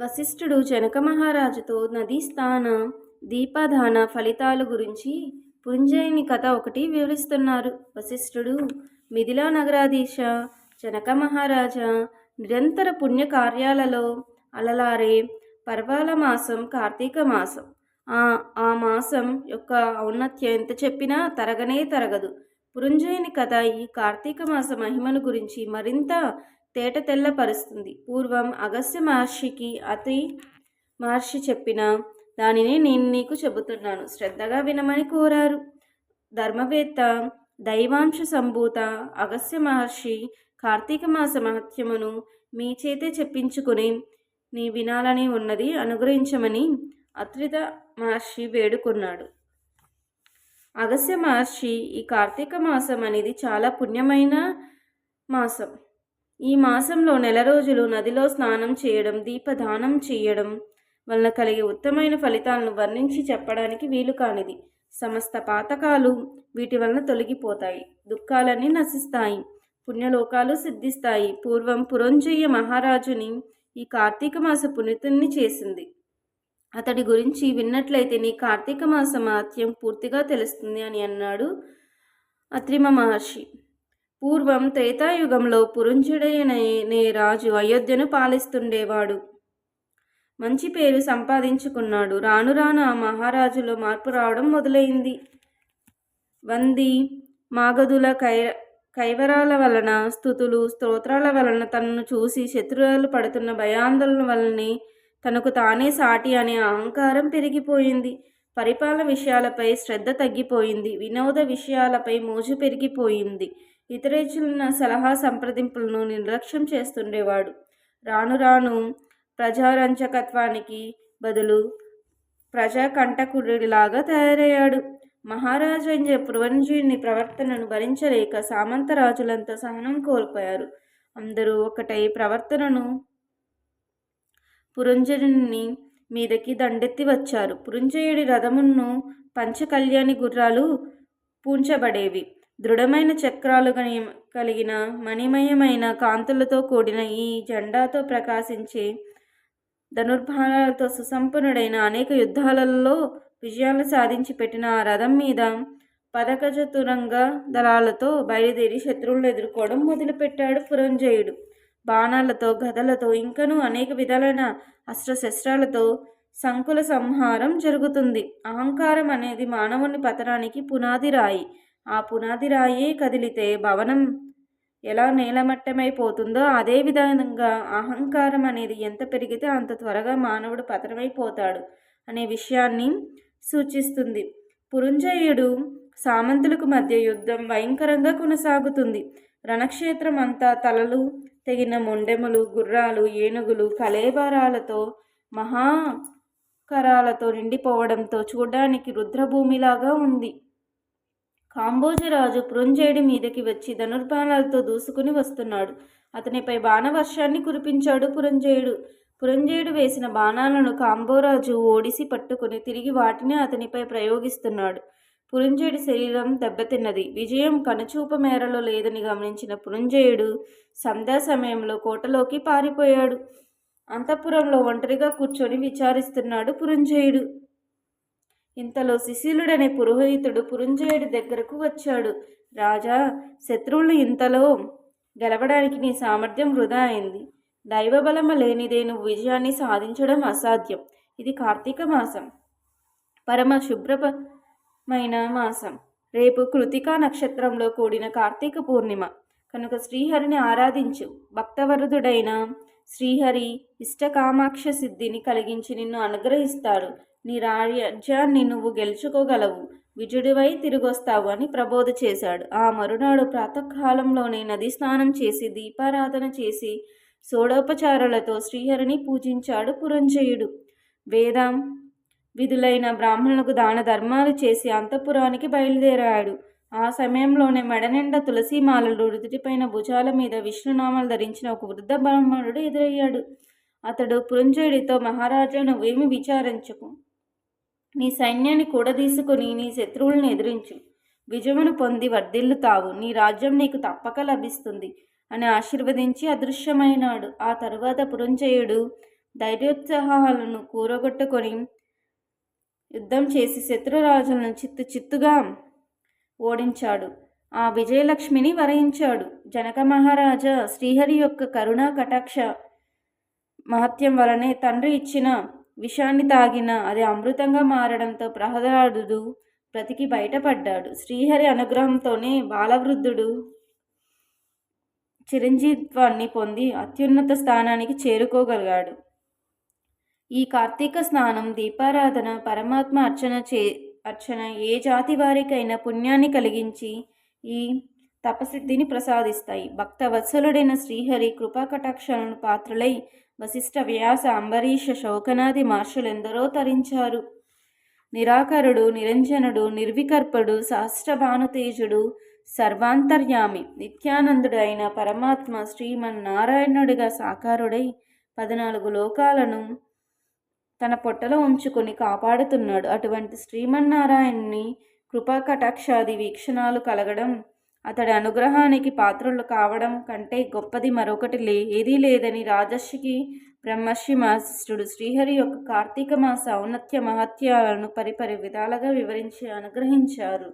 వశిష్ఠుడు జనక మహారాజుతో నదీ స్థాన దీపదాన ఫలితాల గురించి పుంజయుని కథ ఒకటి వివరిస్తున్నారు. వశిష్ఠుడు మిథిలా నగరాధీశ జనక మహారాజా నిరంతర పుణ్య కార్యాలలో అలలారే పర్వాల మాసం కార్తీక మాసం. ఆ ఆ మాసం యొక్క ఔన్నత్యం ఎంత చెప్పినా తరగనే తరగదు. పురంజయుని కథ ఈ కార్తీక మాస మహిమను గురించి మరింత తేట తెల్లపరుస్తుంది. పూర్వం అగస్త్య మహర్షికి అతి మహర్షి చెప్పిన దానిని నేను నీకు చెబుతున్నాను. శ్రద్ధగా వినమని కోరారు. ధర్మవేత్త దైవాంశ సంభూత అగస్త్య మహర్షి కార్తీక మాస మహత్యమును మీ చేతే చెప్పించుకుని నీ వినాలని ఉన్నది అనుగ్రహించమని అత్రిత మహర్షి వేడుకున్నాడు. అగస్య మహర్షి ఈ కార్తీక మాసం అనేది చాలా పుణ్యమైన మాసం. ఈ మాసంలో నెల రోజులు నదిలో స్నానం చేయడం దీపదానం చేయడం వలన కలిగే ఉత్తమైన ఫలితాలను వర్ణించి చెప్పడానికి వీలు కానిది. సమస్త పాతకాలు వీటి వలన తొలగిపోతాయి. దుఃఖాలన్నీ నశిస్తాయి. పుణ్యలోకాలు సిద్ధిస్తాయి. పూర్వం పురంజయ్య మహారాజుని ఈ కార్తీక మాస పునీతుణ్ణి చేసింది. అతడి గురించి విన్నట్లయితే నీ కార్తీక మాస మహత్యం పూర్తిగా తెలుస్తుంది అని అన్నాడు అత్రిమ మహర్షి. పూర్వం త్రేతాయుగంలో పురుంజుడైన రాజు అయోధ్యను పాలిస్తుండేవాడు. మంచి పేరు సంపాదించుకున్నాడు. రాను రాను ఆ మహారాజులో మార్పు రావడం మొదలైంది. వంది మాగధుల కై కైవరాల వలన స్థుతులు స్తోత్రాల వలన తనను చూసి శత్రువులు పడుతున్న భయాందోళన వలనే తనకు తానే సాటి అనే అహంకారం పెరిగిపోయింది. పరిపాలన విషయాలపై శ్రద్ధ తగ్గిపోయింది. వినోద విషయాలపై మోజు పెరిగిపోయింది. ఇతరేచుల సలహా సంప్రదింపులను నిర్లక్ష్యం చేస్తుండేవాడు. రాను రాను ప్రజారంజకత్వానికి బదులు ప్రజాకంటకుడిలాగా తయారయ్యాడు. మహారాజా అయిన ప్రవర్తనను భరించలేక సామంతరాజులంతా సహనం కోల్పోయారు. అందరూ ఒకటై ప్రవర్తనను పురంజయుని మీదకి దండెత్తి వచ్చారు. పురంజయుడి రథమును పంచకళ్యాణి గుర్రాలు పూంచబడేవి. దృఢమైన చక్రాలు కలిగిన మణిమయమైన కాంతులతో కూడిన ఈ జెండాతో ప్రకాశించే ధనుర్బాణాలతో సుసంపన్నుడైన అనేక యుద్ధాలలో విజయాలు సాధించి పెట్టిన ఆ రథం మీద పదకచతురంగ దళాలతో బయలుదేరి శత్రువులను ఎదుర్కోవడం మొదలుపెట్టాడు పురంజయుడు. బాణాలతో గదలతో ఇంకనూ అనేక విధాలైన అస్త్రశస్త్రాలతో సంకుల సంహారం జరుగుతుంది. అహంకారం అనేది మానవుని పతనానికి పునాది రాయి. ఆ పునాది రాయే కదిలితే భవనం ఎలా నేలమట్టమైపోతుందో అదే విధంగా అహంకారం అనేది ఎంత పెరిగితే అంత త్వరగా మానవుడు పతనమైపోతాడు అనే విషయాన్ని సూచిస్తుంది. పురుంజయుడు సామంతులకు మధ్య యుద్ధం భయంకరంగా కొనసాగుతుంది. రణక్షేత్రం అంతా తలలు తెగిన మొండెములు గుర్రాలు ఏనుగులు కలేబరాలతో మహాకరాలతో నిండిపోవడంతో చూడడానికి రుద్రభూమిలాగా ఉంది. కాంబోజరాజు పురంజయుడి మీదకి వచ్చి ధనుర్బాణాలతో దూసుకుని వస్తున్నాడు. అతనిపై బాణవర్షాన్ని కురిపించాడు పురంజేయుడు పురంజేయుడు వేసిన బాణాలను కాంబోరాజు ఓడిసి పట్టుకుని తిరిగి వాటిని అతనిపై ప్రయోగిస్తున్నాడు. పురంజయుడి శరీరం దెబ్బతిన్నది. విజయం కనుచూప మేరలో లేదని గమనించిన పురంజయుడు సంధ్యా సమయంలో కోటలోకి పారిపోయాడు. అంతఃపురంలో ఒంటరిగా కూర్చొని విచారిస్తున్నాడు పురంజయుడు. ఇంతలో శిశీలుడనే పురోహితుడు పురంజయుడి దగ్గరకు వచ్చాడు. రాజా శత్రువులు ఇంతలో గెలవడానికి నీ సామర్థ్యం వృధా అయింది. దైవబలమ లేనిదే నువ్వు విజయాన్ని సాధించడం అసాధ్యం. ఇది కార్తీక మాసం. పరమ శుభ్రప మైన మాసం రేపు కృతికా నక్షత్రంలో కూడిన కార్తీక పూర్ణిమ. కనుక శ్రీహరిని ఆరాధించు. భక్తవరుదుడైన శ్రీహరి ఇష్టకామాక్ష సిద్ధిని కలిగించి నిన్ను అనుగ్రహిస్తాడు. నీ రాజ్యాన్ని నువ్వు గెలుచుకోగలవు. విజుడివై తిరిగొస్తావు అని ప్రబోధ చేశాడు. ఆ మరునాడు ప్రాతకాలంలోనే నది స్నానం చేసి దీపారాధన చేసి షోడోపచారాలతో శ్రీహరిని పూజించాడు పురంజయుడు. వేదం విధులైన బ్రాహ్మణులకు దాన ధర్మాలు చేసి అంతఃపురానికి బయలుదేరాడు. ఆ సమయంలోనే మెడనిండా తులసీమాలలు రుదుటిపైన భుజాల మీద విష్ణునామాలు ధరించిన ఒక వృద్ధ బ్రాహ్మణుడు ఎదురయ్యాడు. అతడు పురంజయుడితో మహారాజా నువ్వేమి విచారించకు? నీ సైన్యాన్ని కూడదీసుకుని నీ శత్రువులను ఎదిరించు. విజయమును పొంది వర్ధిల్లుతావు. నీ రాజ్యం నీకు తప్పక లభిస్తుంది అని ఆశీర్వదించి అదృశ్యమైనాడు. ఆ తరువాత పురంజయుడు ధైర్యోత్సాహాలను కూరగొట్టుకొని యుద్ధం చేసి శత్రురాజులను చిత్తు చిత్తుగా ఓడించాడు. ఆ విజయలక్ష్మిని వరించాడు జనక మహారాజా శ్రీహరి యొక్క కరుణా కటాక్ష మహత్యం వలనే తండ్రి ఇచ్చిన విషాన్ని తాగిన అది అమృతంగా మారడంతో ప్రహ్లాదుడు బ్రతికి బయటపడ్డాడు. శ్రీహరి అనుగ్రహంతోనే బాలవృద్ధుడు చిరంజీత్వాన్ని పొంది అత్యున్నత స్థానానికి చేరుకోగలిగాడు. ఈ కార్తీక స్నానం దీపారాధన పరమాత్మ అర్చన చే అర్చన ఏ జాతి వారికైనా పుణ్యాన్ని కలిగించి ఈ తపసిద్ధిని ప్రసాదిస్తాయి. భక్త వత్సలుడైన శ్రీహరి కృపాకటాక్షలను పాత్రలై వశిష్ఠ వ్యాస అంబరీష శౌకనాది మహర్షులెందరో తరించారు. నిరాకరుడు నిరంజనుడు నిర్వికర్పుడు సహస్రభానుతేజుడు సర్వాంతర్యామి నిత్యానందుడు అయిన పరమాత్మ శ్రీమన్నారాయణుడిగా సాకారుడై పద్నాలుగు లోకాలను తన పొట్టలో ఉంచుకొని కాపాడుతున్నాడు. అటువంటి శ్రీమన్నారాయణ్ణి కృపా కటాక్షాది వీక్షణాలు కలగడం అతడి అనుగ్రహానికి పాత్రలు కావడం కంటే గొప్పది మరొకటి లే ఏదీ లేదని రాజర్షికి బ్రహ్మర్షి మాసిష్ఠుడు శ్రీహరి యొక్క కార్తీక మాస ఔన్నత్య మహత్యాలను పరిపరి విధాలుగా వివరించి అనుగ్రహించారు.